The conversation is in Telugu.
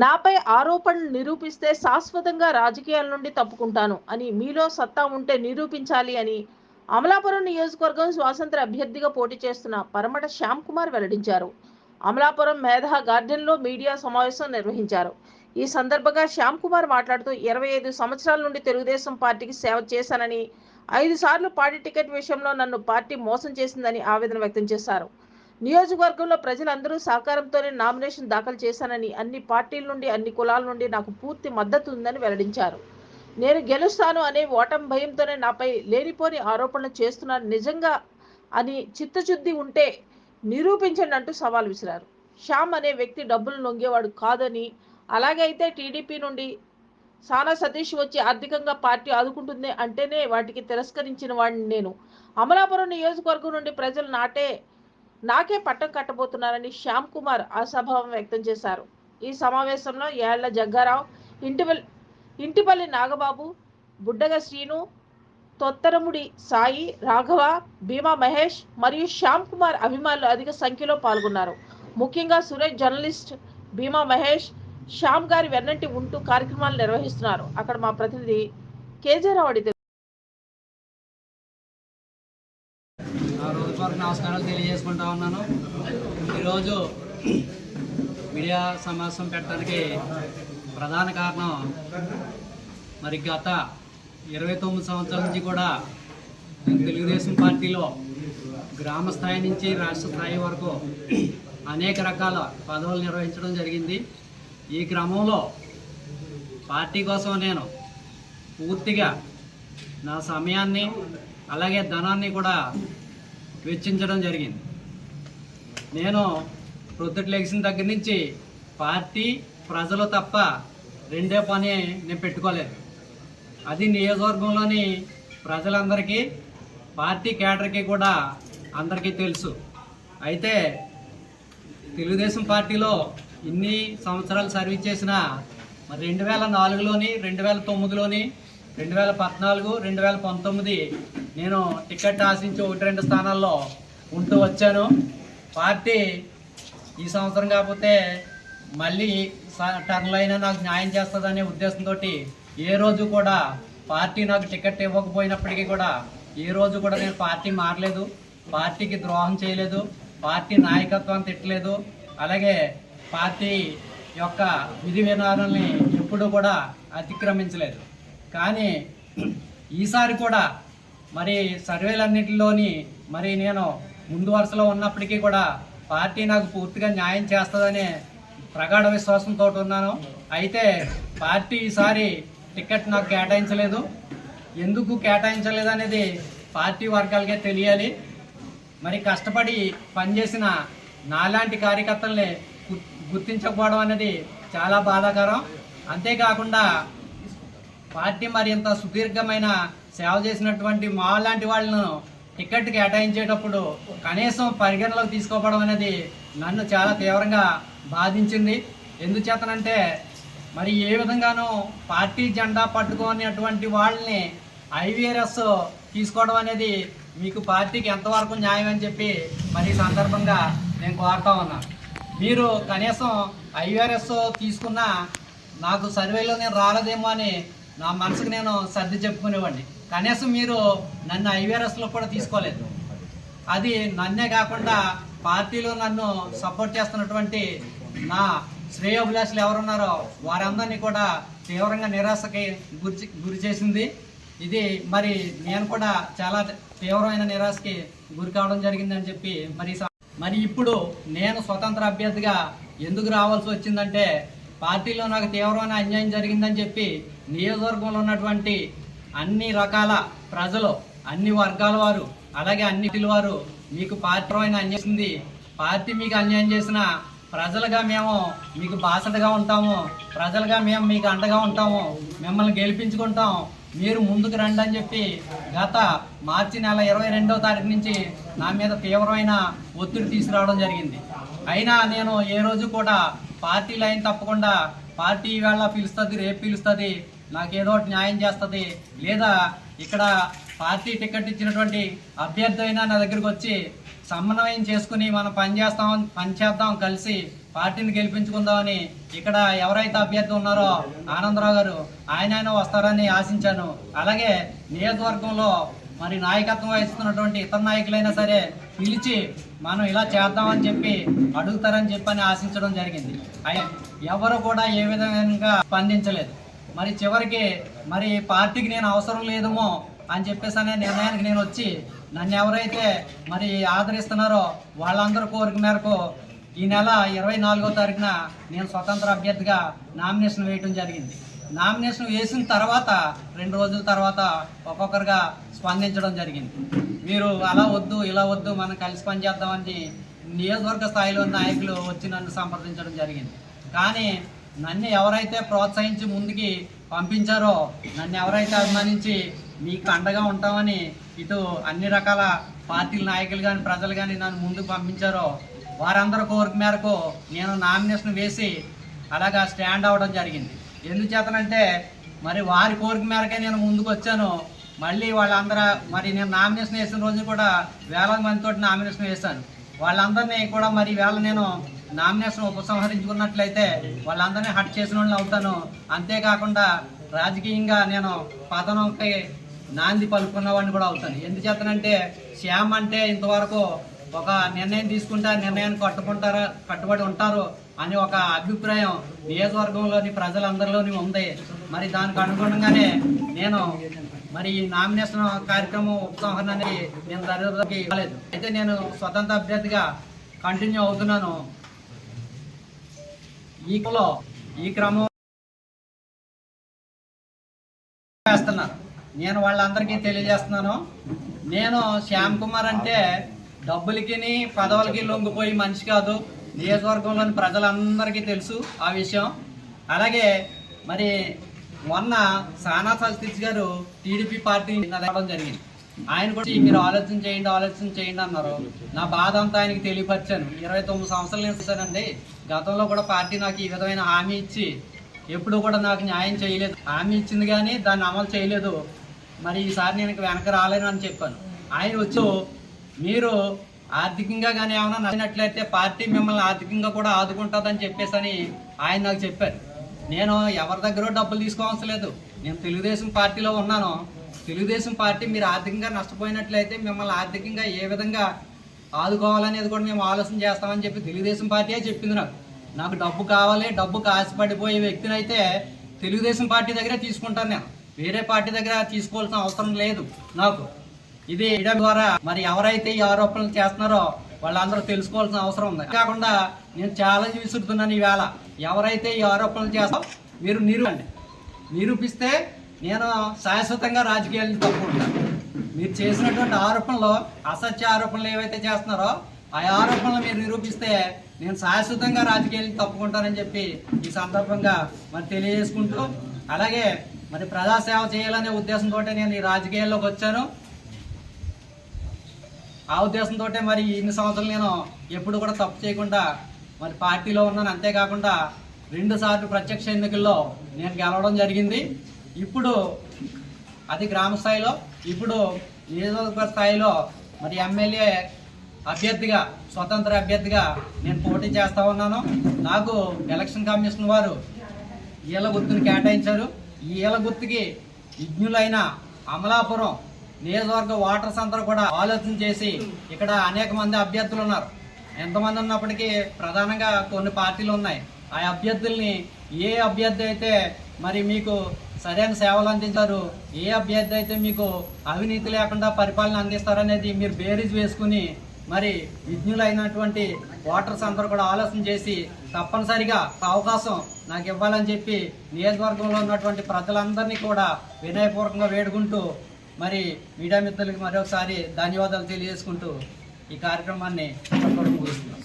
నాపై ఆరోపణలు నిరూపిస్తే శాశ్వతంగా రాజకీయాల నుండి తప్పుకుంటాను అని మీలో సత్తా ఉంటే నిరూపించాలి అని అమలాపురం నియోజకవర్గం స్వాతంత్ర అభ్యర్థిగా పోటీ చేస్తున్న పరమట శ్యామ్ కుమార్ వెల్లడించారు. అమలాపురం మేధా గార్డెన్లో మీడియా సమావేశం నిర్వహించారు. ఈ సందర్భంగా శ్యామ్ కుమార్ మాట్లాడుతూ ఇరవై ఐదు సంవత్సరాల నుండి తెలుగుదేశం పార్టీకి సేవ చేశానని ఐదు సార్లు పార్టీ టికెట్ విషయంలో నన్ను పార్టీ మోసం చేసిందని ఆవేదన వ్యక్తం చేశారు. నియోజకవర్గంలో ప్రజలందరూ సహకారంతోనే నామినేషన్ దాఖలు చేశానని అన్ని పార్టీల నుండి అన్ని కులాల నుండి నాకు పూర్తి మద్దతు ఉందని వెల్లడించారు. నేను గెలుస్తాను అనే ఓటం భయంతోనే నాపై లేనిపోని ఆరోపణలు చేస్తున్నారు. నిజంగా అని చిత్తశుద్ధి ఉంటే నిరూపించండి అంటూ సవాల్ విసిరారు. శ్యామ్ అనే వ్యక్తి డబ్బులు నొంగేవాడు కాదని అలాగే అయితే టీడీపీ నుండి సానా సతీష్ వచ్చి ఆర్థికంగా పార్టీ ఆదుకుంటుంది అంటేనే వాటికి తిరస్కరించిన వాడిని నేను. అమలాపురం నియోజకవర్గం నుండి ప్రజలు నాటే నాకే పట్టం కట్టబోతున్నారని శ్యామ్ కుమార్ అసభావం వ్యక్తం చేశారు. ఈ సమావేశంలో ఏళ్ళ జగ్గారావు ఇంటిపల్లి ఇంటిపల్లి నాగబాబు బుడ్డగ శ్రీను తొత్తరముడి సాయి రాఘవ భీమా మహేష్ మరియు శ్యామ్ కుమార్ అభిమానులు అధిక సంఖ్యలో పాల్గొన్నారు. ముఖ్యంగా సురేష్ జర్నలిస్ట్ భీమా మహేష్ శ్యామ్ గారి వెన్నంటి ఉంటూ కార్యక్రమాలు నిర్వహిస్తున్నారు. అక్కడ మా ప్రతినిధి కేజే రావు నా రోజువారికి నమస్కారాలు తెలియజేసుకుంటా ఉన్నాను. ఈరోజు మీడియా సమావేశం పెట్టడానికి ప్రధాన కారణం మరి గత ఇరవై తొమ్మిది సంవత్సరాల నుంచి కూడా నేను తెలుగుదేశం పార్టీలో గ్రామ స్థాయి నుంచి రాష్ట్ర స్థాయి వరకు అనేక రకాల పదవులు నిర్వహించడం జరిగింది. ఈ క్రమంలో పార్టీ కోసం నేను పూర్తిగా నా సమయాన్ని అలాగే ధనాన్ని కూడా వెచ్చించడం జరిగింది. నేను ప్రొద్దుట లెగిసిన దగ్గర నుంచి పార్టీ ప్రజలు తప్ప రెండే పని నేను పెట్టుకోలేదు. అది నియోజకవర్గంలోని ప్రజలందరికీ పార్టీ కేటర్కి కూడా అందరికీ తెలుసు. అయితే తెలుగుదేశం పార్టీలో ఇన్ని సంవత్సరాలు సర్వీస్ చేసిన మరి రెండు వేల నాలుగులోని రెండు వేల తొమ్మిదిలోని రెండు వేల పద్నాలుగు రెండు వేల పంతొమ్మిది నేను టికెట్ ఆశించి ఒకటి రెండు స్థానాల్లో ఉంటూ వచ్చాను. పార్టీ ఈ సంవత్సరం కాకపోతే మళ్ళీ స- టర్న్లో అయినా నాకు న్యాయం చేస్తుందనే ఉద్దేశంతో ఏ రోజు కూడా పార్టీ నాకు టికెట్ ఇవ్వకపోయినప్పటికీ కూడా ఏ రోజు కూడా నేను పార్టీ మారలేదు పార్టీకి ద్రోహం చేయలేదు పార్టీ నాయకత్వాన్ని తిట్టలేదు. అలాగే పార్టీ యొక్క విధి విధానాలని ఎప్పుడూ కూడా అతిక్రమించలేదు. కానీ ఈసారి కూడా మరి సర్వేలన్నింటిలోని మరి నేను ముందు వరుసలో ఉన్నప్పటికీ కూడా పార్టీ నాకు పూర్తిగా న్యాయం చేస్తుందనే ప్రగాఢ విశ్వాసంతో ఉన్నాను. అయితే పార్టీ ఈసారి టికెట్ నాకు కేటాయించలేదు. ఎందుకు కేటాయించలేదు అనేది పార్టీ వర్గాలకే తెలియాలి. మరి కష్టపడి పనిచేసిన నాలాంటి కార్యకర్తల్ని గుర్తించకపోవడం అనేది చాలా బాధాకరం. అంతేకాకుండా పార్టీ మరి ఇంత సుదీర్ఘమైన సేవ చేసినటువంటి మా లాంటి వాళ్ళను టికెట్ కేటాయించేటప్పుడు కనీసం పరిగణలోకి తీసుకోవడం అనేది నన్ను చాలా తీవ్రంగా బాధించింది. ఎందుచేతనంటే మరి ఏ విధంగానూ పార్టీ జెండా పట్టుకునేటువంటి వాళ్ళని ఐవీఆర్ఎస్ తీసుకోవడం అనేది మీకు పార్టీకి ఎంతవరకు న్యాయం అని చెప్పి మరి ఈ సందర్భంగా నేను కోరుతా ఉన్నాను మీరు కనీసం ఐఆర్ఎస్ తీసుకున్న నాకు సర్వేలో నేను రాలేదేమో అని నా మనసుకు నేను సర్ది చెప్పుకునేవాడిని. కనీసం మీరు నన్ను ఐవీఆర్ఎస్లో కూడా తీసుకోలేదు. అది నన్నే కాకుండా పార్టీలో నన్ను సపోర్ట్ చేస్తున్నటువంటి నా శ్రేయోభిలాషులు ఎవరున్నారో వారందరినీ కూడా తీవ్రంగా నిరాశకి గురి గురి చేసింది. ఇది మరి నేను కూడా చాలా తీవ్రమైన నిరాశకి గురి కావడం జరిగిందని చెప్పి మరి స- మరి ఇప్పుడు నేను స్వతంత్ర అభ్యర్థిగా ఎందుకు రావాల్సి వచ్చిందంటే పార్టీలో నాకు తీవ్రమైన అన్యాయం జరిగిందని చెప్పి నియోజకవర్గంలో ఉన్నటువంటి అన్ని రకాల ప్రజలు అన్ని వర్గాల వారు అలాగే అన్నిటి వారు మీకు పార్టీ అన్యాయం చేసింది. పార్టీ మీకు అన్యాయం చేసిన ప్రజలుగా మేము మీకు బాసటగా ఉంటాము. ప్రజలుగా మేము మీకు అండగా ఉంటాము. మిమ్మల్ని గెలిపించుకుంటాం. మీరు ముందుకు రండి అని చెప్పి గత మార్చి నెల ఇరవై రెండవ తారీఖు నుంచి నా మీద తీవ్రమైన ఒత్తిడి తీసుకురావడం జరిగింది. అయినా నేను ఏ రోజు కూడా పార్టీ లైన్ తప్పకుండా పార్టీ ఈవేళ పిలుస్తుంది రేపు పిలుస్తుంది నాకు ఏదో ఒకటి న్యాయం చేస్తుంది. లేదా ఇక్కడ పార్టీ టికెట్ ఇచ్చినటువంటి అభ్యర్థి అయినా నా దగ్గరికి వచ్చి సమన్వయం చేసుకుని మనం పని చేస్తాం పని చేద్దాం కలిసి పార్టీని గెలిపించుకుందామని ఇక్కడ ఎవరైతే అభ్యర్థి ఉన్నారో ఆనందరావు గారు ఆయన ఆయన వస్తారని ఆశించాను. అలాగే నియోజకవర్గంలో మరి నాయకత్వం వహిస్తున్నటువంటి ఇతర నాయకులైనా సరే పిలిచి మనం ఇలా చేద్దామని చెప్పి అడుగుతారని చెప్పని ఆశించడం జరిగింది. ఎవరు కూడా ఏ విధంగా స్పందించలేదు. మరి చివరికి మరి పార్టీకి నేను అవసరం లేదేమో అని చెప్పేసి అనే నిర్ణయానికి నేను వచ్చి నన్ను ఎవరైతే మరి ఆదరిస్తున్నారో వాళ్ళందరూ కోరిక మేరకు ఈ నెల ఇరవై నాలుగో తారీఖున నేను స్వతంత్ర అభ్యర్థిగా నామినేషన్ వేయటం జరిగింది. నామినేషన్ వేసిన తర్వాత రెండు రోజుల తర్వాత ఒక్కొక్కరుగా స్పందించడం జరిగింది. మీరు అలా వద్దు ఇలా వద్దు మనం కలిసి పనిచేద్దామని నియోజకవర్గ స్థాయిలో నాయకులు వచ్చి నన్ను సంప్రదించడం జరిగింది. కానీ నన్ను ఎవరైతే ప్రోత్సహించి ముందుకి పంపించారో నన్ను ఎవరైతే అభిమానించి మీకు అండగా ఉంటామని ఇటు అన్ని రకాల పార్టీల నాయకులు కానీ ప్రజలు కానీ నన్ను ముందుకు పంపించారో వారందరి కోరిక మేరకు నేను నామినేషన్ వేసి అలాగా స్టాండ్ అవ్వడం జరిగింది. ఎందుచేతనంటే మరి వారి కోరిక మేరకే నేను ముందుకు వచ్చాను. మళ్ళీ వాళ్ళందరూ మరి నేను నామినేషన్ వేసిన రోజు కూడా వేలాది మందితో నామినేషన్ వేశాను వాళ్ళందరినీ కూడా మరి వేళ నేను నామినేషన్ ఉపసంహరించుకున్నట్లయితే వాళ్ళందరినీ హట్ చేసిన వాళ్ళని అవుతాను. అంతేకాకుండా రాజకీయంగా నేను పతనంపై నాంది పలుకున్న వాడిని కూడా అవుతాను. ఎందుచేతనంటే శ్యామ్ అంటే ఇంతవరకు ఒక నిర్ణయం తీసుకుంటే నిర్ణయాన్ని కట్టుకుంటారా కట్టుబడి ఉంటారు అని ఒక అభిప్రాయం నియోజకవర్గంలోని ప్రజలందరిలోని ఉంది. మరి దానికి అనుగుణంగానే నేను మరి ఈ నామినేషన్ కార్యక్రమం ఉపసంహరణ అనేది నేను దరిదాపుకి ఇవ్వలేదు అయితే నేను స్వతంత్ర అభ్యర్థిగా కంటిన్యూ అవుతున్నాను. ఈ ఈ క్రమం చేస్తున్నారు. నేను వాళ్ళందరికీ తెలియజేస్తున్నాను. నేను శ్యామ్ కుమార్ అంటే డబ్బులకి పదవులకి లొంగిపోయి మనిషి కాదు. నియోజకవర్గంలోని ప్రజలందరికీ తెలుసు ఆ విషయం. అలాగే మరి మొన్న సానా సతీష్ గారు టీడీపీ పార్టీ రావడం జరిగింది. ఆయన కూడా మీరు ఆలోచన చేయండి ఆలోచన చేయండి అన్నారు. నా బాధ అంతా ఆయనకి తెలియపరిచాను. ఇరవై తొమ్మిది సంవత్సరాలు నేను గతంలో కూడా పార్టీ నాకు ఈ విధమైన హామీ ఇచ్చి ఎప్పుడు కూడా నాకు న్యాయం చేయలేదు. హామీ ఇచ్చింది కానీ దాన్ని అమలు చేయలేదు. మరి ఈసారి నేను వెనక రాలేను అని చెప్పాను. ఆయన వచ్చి మీరు ఆర్థికంగా కానీ ఏమైనా నచ్చినట్లయితే పార్టీ మిమ్మల్ని ఆర్థికంగా కూడా ఆదుకుంటుందని చెప్పేసి అని ఆయన నాకు చెప్పారు. నేను ఎవరి దగ్గర డబ్బులు తీసుకోవాల్సిన లేదు నేను తెలుగుదేశం పార్టీలో ఉన్నాను. తెలుగుదేశం పార్టీ మీరు ఆర్థికంగా నష్టపోయినట్లయితే మిమ్మల్ని ఆర్థికంగా ఏ విధంగా ఆదుకోవాలనేది కూడా మేము ఆలోచన చేస్తామని చెప్పి తెలుగుదేశం పార్టీయే చెప్పింది నాకు. నాకు డబ్బు కావాలి డబ్బు కాసిపడిపోయే వ్యక్తిని అయితే తెలుగుదేశం పార్టీ దగ్గరే తీసుకుంటాను నేను. వేరే పార్టీ దగ్గర తీసుకోవాల్సిన అవసరం లేదు నాకు. ఇది ఇడ ద్వారా మరి ఎవరైతే ఈ ఆరోపణలు చేస్తున్నారో వాళ్ళందరూ తెలుసుకోవాల్సిన అవసరం ఉంది. కాకుండా నేను చాలా విసురుతున్నాను ఈవేళ. ఎవరైతే ఈ ఆరోపణలు చేస్తాం మీరు నిరూపండి. నిరూపిస్తే నేను శాశ్వతంగా రాజకీయాలను తప్పుకుంటాను. మీరు చేసినటువంటి ఆరోపణలు అసత్య ఆరోపణలు ఏవైతే చేస్తున్నారో ఆ ఆరోపణలు మీరు నిరూపిస్తే నేను శాశ్వతంగా రాజకీయాలను తప్పుకుంటానని చెప్పి ఈ సందర్భంగా మరి తెలియజేసుకుంటూ అలాగే మరి ప్రజాసేవ చేయాలనే ఉద్దేశంతో నేను ఈ రాజకీయాల్లోకి వచ్చాను. ఆ ఉద్దేశంతో మరి ఇన్ని సంవత్సరాలు నేను ఎప్పుడు కూడా తప్పు చేయకుండా మరి పార్టీలో ఉన్నాను అంతేకాకుండా రెండు సార్లు ప్రత్యక్ష ఎన్నికల్లో నేను గెలవడం జరిగింది. ఇప్పుడు అది గ్రామ స్థాయిలో ఇప్పుడు నియోజకవర్గ స్థాయిలో మరి ఎమ్మెల్యే అభ్యర్థిగా స్వతంత్ర అభ్యర్థిగా నేను పోటీ చేస్తూ ఉన్నాను. నాకు ఎలక్షన్ కమిషన్ వారు ఈల గుర్తుని కేటాయించారు. ఈ ఈల గుర్తుకి విజ్ఞులైన అమలాపురం నియోజకవర్గ ఓటర్స్ అందరూ కూడా ఆలోచన చేసి ఇక్కడ అనేక మంది అభ్యర్థులు ఉన్నారు. ఎంతమంది ఉన్నప్పటికీ ప్రధానంగా కొన్ని పార్టీలు ఉన్నాయి. ఆ అభ్యర్థుల్ని ఏ అభ్యర్థి అయితే మరి మీకు సరైన సేవలు అందించారు ఏ అభ్యర్థి అయితే మీకు అవినీతి లేకుండా పరిపాలన అందిస్తారనేది మీరు బేరీజ్ వేసుకుని మరి విజ్ఞులైనటువంటి ఓటర్స్ అందరూ కూడా ఆలోచన చేసి తప్పనిసరిగా అవకాశం నాకు ఇవ్వాలని చెప్పి నియోజకవర్గంలో ఉన్నటువంటి ప్రజలందరినీ కూడా వినయపూర్వకంగా వేడుకుంటూ మరి మీడియా మిత్రులకి మరొకసారి ధన్యవాదాలు తెలియజేసుకుంటూ ఈ కార్యక్రమాన్ని ముగిస్తున్నాం.